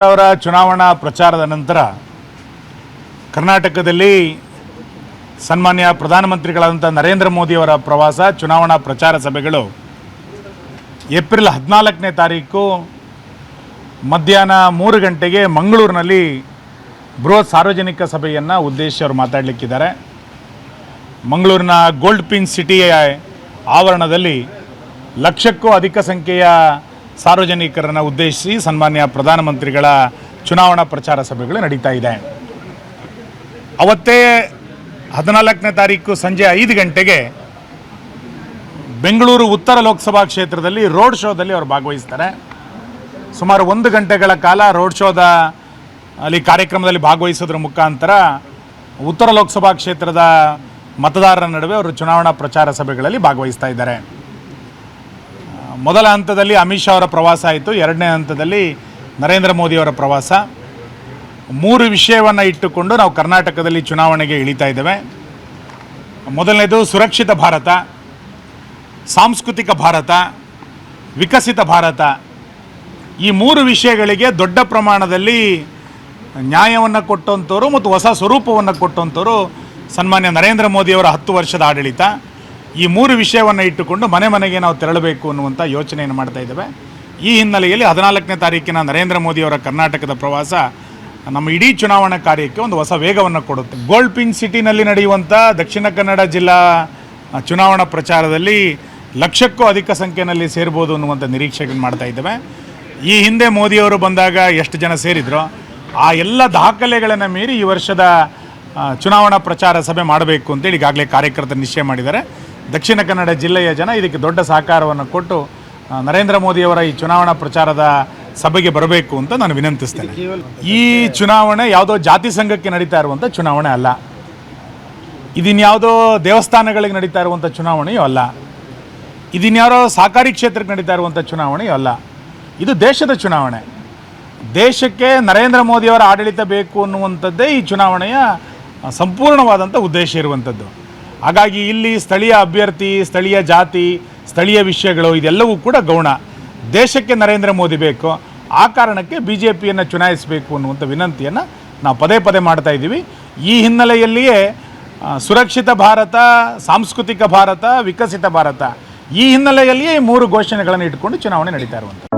ಅವರ ಚುನಾವಣಾ ಪ್ರಚಾರದ ನಂತರ ಕರ್ನಾಟಕದಲ್ಲಿ ಸನ್ಮಾನ್ಯ ಪ್ರಧಾನಮಂತ್ರಿಗಳಾದಂಥ ನರೇಂದ್ರ ಮೋದಿಯವರ ಪ್ರವಾಸ, ಚುನಾವಣಾ ಪ್ರಚಾರ ಸಭೆಗಳು ಏಪ್ರಿಲ್ ಹದಿನಾಲ್ಕನೇ ತಾರೀಕು ಮಧ್ಯಾಹ್ನ ಮೂರು ಗಂಟೆಗೆ ಮಂಗಳೂರಿನಲ್ಲಿ ಬೃಹತ್ ಸಾರ್ವಜನಿಕ ಸಭೆಯನ್ನು ಉದ್ದೇಶಿಸಿ ಅವರು ಮಾತಾಡಲಿಕ್ಕಿದ್ದಾರೆ. ಮಂಗಳೂರಿನ ಗೋಲ್ಡ್ ಪಿನ್ ಸಿಟಿಯ ಆವರಣದಲ್ಲಿ ಲಕ್ಷಕ್ಕೂ ಅಧಿಕ ಸಂಖ್ಯೆಯ ಸಾರ್ವಜನಿಕರನ್ನು ಉದ್ದೇಶಿಸಿ ಸನ್ಮಾನ್ಯ ಪ್ರಧಾನಮಂತ್ರಿಗಳ ಚುನಾವಣಾ ಪ್ರಚಾರ ಸಭೆಗಳು ನಡೀತಾ ಇದೆ. ಅವತ್ತೇ ಹದಿನಾಲ್ಕನೇ ತಾರೀಕು ಸಂಜೆ ಐದು ಗಂಟೆಗೆ ಬೆಂಗಳೂರು ಉತ್ತರ ಲೋಕಸಭಾ ಕ್ಷೇತ್ರದಲ್ಲಿ ರೋಡ್ ಶೋದಲ್ಲಿ ಅವರು ಭಾಗವಹಿಸ್ತಾರೆ. ಸುಮಾರು ಒಂದು ಗಂಟೆಗಳ ಕಾಲ ರೋಡ್ ಶೋದ ಅಲ್ಲಿ ಕಾರ್ಯಕ್ರಮದಲ್ಲಿ ಭಾಗವಹಿಸೋದ್ರ ಮುಖಾಂತರ ಉತ್ತರ ಲೋಕಸಭಾ ಕ್ಷೇತ್ರದ ಮತದಾರರ ನಡುವೆ ಅವರು ಚುನಾವಣಾ ಪ್ರಚಾರ ಸಭೆಗಳಲ್ಲಿ ಭಾಗವಹಿಸ್ತಾ ಇದ್ದಾರೆ. ಮೊದಲ ಹಂತದಲ್ಲಿ ಅಮಿತ್ ಶಾ ಅವರ ಪ್ರವಾಸ ಆಯಿತು, ಎರಡನೇ ಹಂತದಲ್ಲಿ ನರೇಂದ್ರ ಮೋದಿಯವರ ಪ್ರವಾಸ. ಮೂರು ವಿಷಯವನ್ನು ಇಟ್ಟುಕೊಂಡು ನಾವು ಕರ್ನಾಟಕದಲ್ಲಿ ಚುನಾವಣೆಗೆ ಇಳಿತಾ ಇದ್ದೇವೆ. ಮೊದಲನೇದು ಸುರಕ್ಷಿತ ಭಾರತ, ಸಾಂಸ್ಕೃತಿಕ ಭಾರತ, ವಿಕಸಿತ ಭಾರತ. ಈ ಮೂರು ವಿಷಯಗಳಿಗೆ ದೊಡ್ಡ ಪ್ರಮಾಣದಲ್ಲಿ ನ್ಯಾಯವನ್ನು ಕೊಟ್ಟಂಥವ್ರು ಮತ್ತು ಹೊಸ ಸ್ವರೂಪವನ್ನು ಕೊಟ್ಟಂಥವ್ರು ಸನ್ಮಾನ್ಯ ನರೇಂದ್ರ ಮೋದಿಯವರ ಹತ್ತು ವರ್ಷದ ಆಡಳಿತ. ಈ ಮೂರು ವಿಷಯವನ್ನು ಇಟ್ಟುಕೊಂಡು ಮನೆ ಮನೆಗೆ ನಾವು ತೆರಳಬೇಕು ಅನ್ನುವಂಥ ಯೋಚನೆಯನ್ನು ಮಾಡ್ತಾ ಇದ್ದೇವೆ. ಈ ಹಿನ್ನೆಲೆಯಲ್ಲಿ ಹದಿನಾಲ್ಕನೇ ತಾರೀಕಿನ ನರೇಂದ್ರ ಮೋದಿಯವರ ಕರ್ನಾಟಕದ ಪ್ರವಾಸ ನಮ್ಮ ಇಡೀ ಚುನಾವಣಾ ಕಾರ್ಯಕ್ಕೆ ಒಂದು ಹೊಸ ವೇಗವನ್ನು ಕೊಡುತ್ತೆ. ಗೋಲ್ಡ್ ಪಿನ್ ಸಿಟಿನಲ್ಲಿ ನಡೆಯುವಂಥ ದಕ್ಷಿಣ ಕನ್ನಡ ಜಿಲ್ಲಾ ಚುನಾವಣಾ ಪ್ರಚಾರದಲ್ಲಿ ಲಕ್ಷಕ್ಕೂ ಅಧಿಕ ಸಂಖ್ಯೆಯಲ್ಲಿ ಸೇರ್ಬೋದು ಅನ್ನುವಂಥ ನಿರೀಕ್ಷೆಗಳನ್ನು ಮಾಡ್ತಾ ಇದ್ದೇವೆ. ಈ ಹಿಂದೆ ಮೋದಿಯವರು ಬಂದಾಗ ಎಷ್ಟು ಜನ ಸೇರಿದ್ರು ಆ ಎಲ್ಲ ದಾಖಲೆಗಳನ್ನು ಮೀರಿ ಈ ವರ್ಷದ ಚುನಾವಣಾ ಪ್ರಚಾರ ಸಭೆ ಮಾಡಬೇಕು ಅಂತೇಳಿ ಈಗಾಗಲೇ ಕಾರ್ಯಕರ್ತರು ನಿಶ್ಚಯ ಮಾಡಿದ್ದಾರೆ. ದಕ್ಷಿಣ ಕನ್ನಡ ಜಿಲ್ಲೆಯ ಜನ ಇದಕ್ಕೆ ದೊಡ್ಡ ಸಹಕಾರವನ್ನು ಕೊಟ್ಟು ನರೇಂದ್ರ ಮೋದಿಯವರ ಈ ಚುನಾವಣಾ ಪ್ರಚಾರದ ಸಭೆಗೆ ಬರಬೇಕು ಅಂತ ನಾನು ವಿನಂತಿಸ್ತೇನೆ. ಈ ಚುನಾವಣೆ ಯಾವುದೋ ಜಾತಿ ಸಂಘಕ್ಕೆ ನಡೀತಾ ಇರುವಂಥ ಚುನಾವಣೆ ಅಲ್ಲ. ಇದಿನ್ಯಾವುದೋ ದೇವಸ್ಥಾನಗಳಿಗೆ ನಡೀತಾ ಇರುವಂಥ ಚುನಾವಣೆಯೂ ಅಲ್ಲ. ಇದಿನ್ಯಾರೋ ಸಹಕಾರಿ ಕ್ಷೇತ್ರಕ್ಕೆ ನಡೀತಾ ಇರುವಂಥ ಚುನಾವಣೆಯೂ ಅಲ್ಲ. ಇದು ದೇಶದ ಚುನಾವಣೆ. ದೇಶಕ್ಕೆ ನರೇಂದ್ರ ಮೋದಿಯವರ ಆಡಳಿತ ಬೇಕು ಅನ್ನುವಂಥದ್ದೇ ಈ ಚುನಾವಣೆಯ ಸಂಪೂರ್ಣವಾದಂಥ ಉದ್ದೇಶ ಇರುವಂಥದ್ದು. ಹಾಗಾಗಿ ಇಲ್ಲಿ ಸ್ಥಳೀಯ ಅಭ್ಯರ್ಥಿ, ಸ್ಥಳೀಯ ಜಾತಿ, ಸ್ಥಳೀಯ ವಿಷಯಗಳು ಇದೆಲ್ಲವೂ ಕೂಡ ಗೌಣ. ದೇಶಕ್ಕೆ ನರೇಂದ್ರ ಮೋದಿ ಬೇಕು, ಆ ಕಾರಣಕ್ಕೆ ಬಿ ಜೆ ಪಿಯನ್ನು ಚುನಾಯಿಸಬೇಕು ಅನ್ನುವಂಥ ವಿನಂತಿಯನ್ನು ನಾವು ಪದೇ ಪದೇ ಮಾಡ್ತಾ ಇದ್ದೀವಿ. ಈ ಹಿನ್ನೆಲೆಯಲ್ಲಿಯೇ ಸುರಕ್ಷಿತ ಭಾರತ, ಸಾಂಸ್ಕೃತಿಕ ಭಾರತ, ವಿಕಸಿತ ಭಾರತ, ಈ ಹಿನ್ನೆಲೆಯಲ್ಲಿಯೇ ಈ ಮೂರು ಘೋಷಣೆಗಳನ್ನು ಇಟ್ಕೊಂಡು ಚುನಾವಣೆ ನಡೀತಾ ಇರುವಂಥದ್ದು.